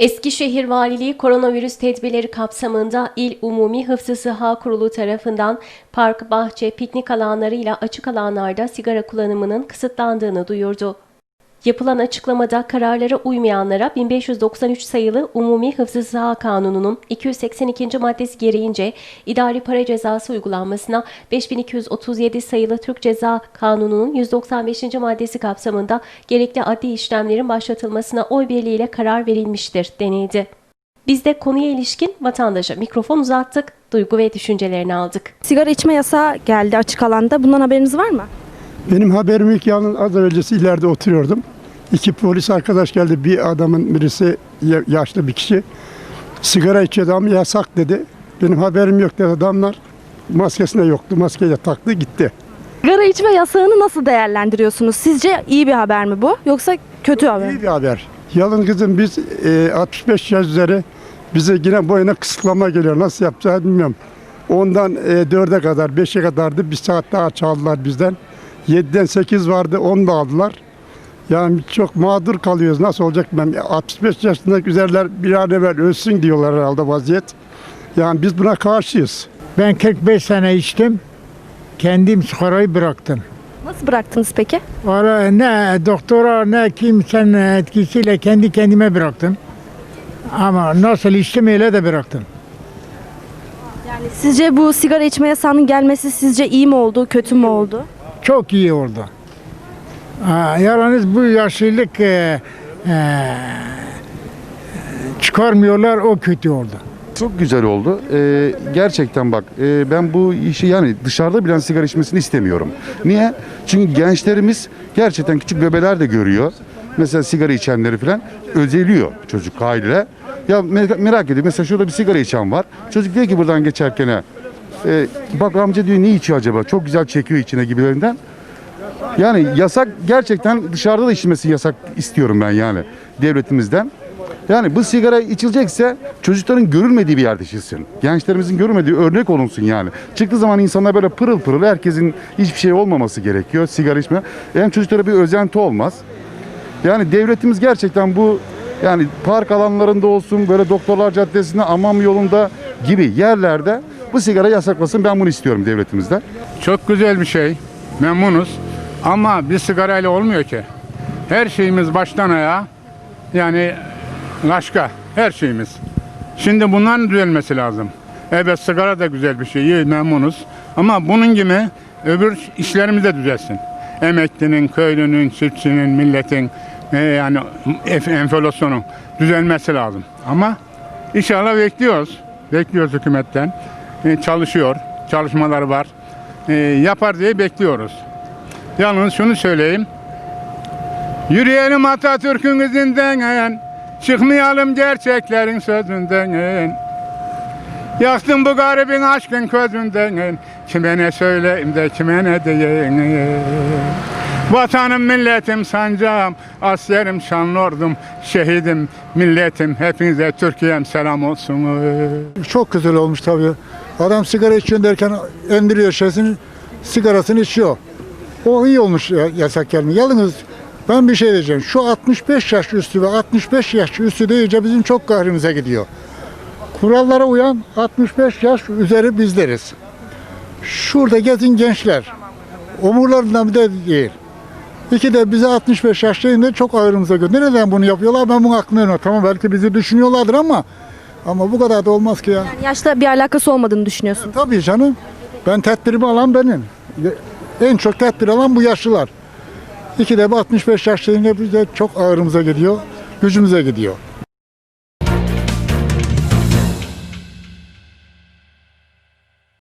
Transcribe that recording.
Eskişehir Valiliği koronavirüs tedbirleri kapsamında İl Umumi Hıfzı Sıha Kurulu tarafından park, bahçe, piknik alanlarıyla açık alanlarda sigara kullanımının kısıtlandığını duyurdu. Yapılan açıklamada kararlara uymayanlara 1593 sayılı Umumi Hıfzı Sıha Kanunu'nun 282. maddesi gereğince idari para cezası uygulanmasına 5237 sayılı Türk Ceza Kanunu'nun 195. maddesi kapsamında gerekli adli işlemlerin başlatılmasına oy birliğiyle karar verilmiştir denildi. Biz de konuya ilişkin vatandaşa mikrofon uzattık, duygu ve düşüncelerini aldık. Sigara içme yasağı geldi açık alanda. Bundan haberiniz var mı? Benim haberim yok yalnız az öncesi ileride oturuyordum. İki polis arkadaş geldi. Bir adamın birisi ya- yaşlı bir kişi. Sigara içiyordu ama yasak dedi. Benim haberim yok dedi adamlar. Maskesine yoktu. Maskeyi de taktı gitti. Sigara içme yasağını nasıl değerlendiriyorsunuz? Sizce iyi bir haber mi bu yoksa kötü haber mi? İyi bir haber. Yalın kızım biz e, 65 yaş üzeri bize yine boyuna kısıtlama geliyor. Nasıl yapacağız bilmiyorum. Ondan e, 4'e kadar 5'e kadardı. Bir saat daha çaldılar bizden. 7'den 8 vardı onu da aldılar. Yani çok mağdur kalıyoruz. Nasıl olacak ben 65 yaşındaki üzerler bir an evvel ölsün diyorlar herhalde vaziyet. Yani biz buna karşıyız. Ben 45 sene içtim. Kendim sigarayı bıraktım. Nasıl bıraktınız peki? Ara ne doktora ne kimsenin etkisiyle kendi kendime bıraktım. Ama nasıl içtim öyle de bıraktım. Yani sizce bu sigara içme yasağının gelmesi sizce iyi mi oldu, kötü mü oldu? Çok iyi oldu. Yalnız bu yaşlılık e, e, çıkarmıyorlar o kötü oldu. Çok güzel oldu. Ee, gerçekten bak e, ben bu işi yani dışarıda bilen sigara içmesini istemiyorum. Niye? Çünkü gençlerimiz gerçekten küçük bebeler de görüyor. Mesela sigara içenleri falan özeliyor çocuk haliyle. Ya me- merak ediyor. Mesela şurada bir sigara içen var. Çocuk diyor ki buradan geçerken e, bak amca diyor ne içiyor acaba? Çok güzel çekiyor içine gibilerinden. Yani yasak gerçekten dışarıda da içilmesi yasak istiyorum ben yani devletimizden. Yani bu sigara içilecekse çocukların görülmediği bir yerde içilsin. Gençlerimizin görülmediği örnek olunsun yani. Çıktığı zaman insanlar böyle pırıl pırıl herkesin hiçbir şey olmaması gerekiyor sigara içme. Hem çocuklara bir özenti olmaz. Yani devletimiz gerçekten bu yani park alanlarında olsun böyle doktorlar caddesinde amam yolunda gibi yerlerde bu sigara yasaklasın ben bunu istiyorum devletimizden. Çok güzel bir şey. Memnunuz. Ama bir sigarayla olmuyor ki. Her şeyimiz baştan ayağa yani başka her şeyimiz. Şimdi bunların düzelmesi lazım. Evet sigara da güzel bir şey. iyi, memnunuz. Ama bunun gibi öbür işlerimiz de düzelsin. Emeklinin, köylünün, çiftçinin, milletin e, yani enflasyonun düzelmesi lazım. Ama inşallah bekliyoruz. Bekliyoruz hükümetten. E, çalışıyor. Çalışmaları var. E, yapar diye bekliyoruz. Yalnız şunu söyleyeyim. Yürüyelim Atatürk'ün izinden, çıkmayalım gerçeklerin sözünden. Yaktım bu garibin aşkın közünden, kime ne söyleyeyim de kime ne diyeyim. Vatanım, milletim, sancağım, askerim, şanlı ordum, şehidim, milletim, hepinize Türkiye'm selam olsun. Çok güzel olmuş tabii. Adam sigara içiyor derken endiriyor şişesini, sigarasını içiyor. O iyi olmuş ya- yasak gelmiyor. Yalnız ben bir şey diyeceğim. Şu 65 yaş üstü ve 65 yaş üstü deyince bizim çok kahrimize gidiyor. Kurallara uyan 65 yaş üzeri bizleriz. Şurada gezin gençler. Omurlarından bir de değil. İki de bize 65 yaş deyince çok ağrımıza gidiyor. Neden bunu yapıyorlar? Ben bunu aklımda yok. Tamam belki bizi düşünüyorlardır ama ama bu kadar da olmaz ki ya. Yani yaşla bir alakası olmadığını düşünüyorsunuz. Tabii canım. Ben tedbirimi alan benim. En çok tedbir alan bu yaşlılar. İki de bu 65 yaş deyince bize çok ağrımıza gidiyor, gücümüze gidiyor.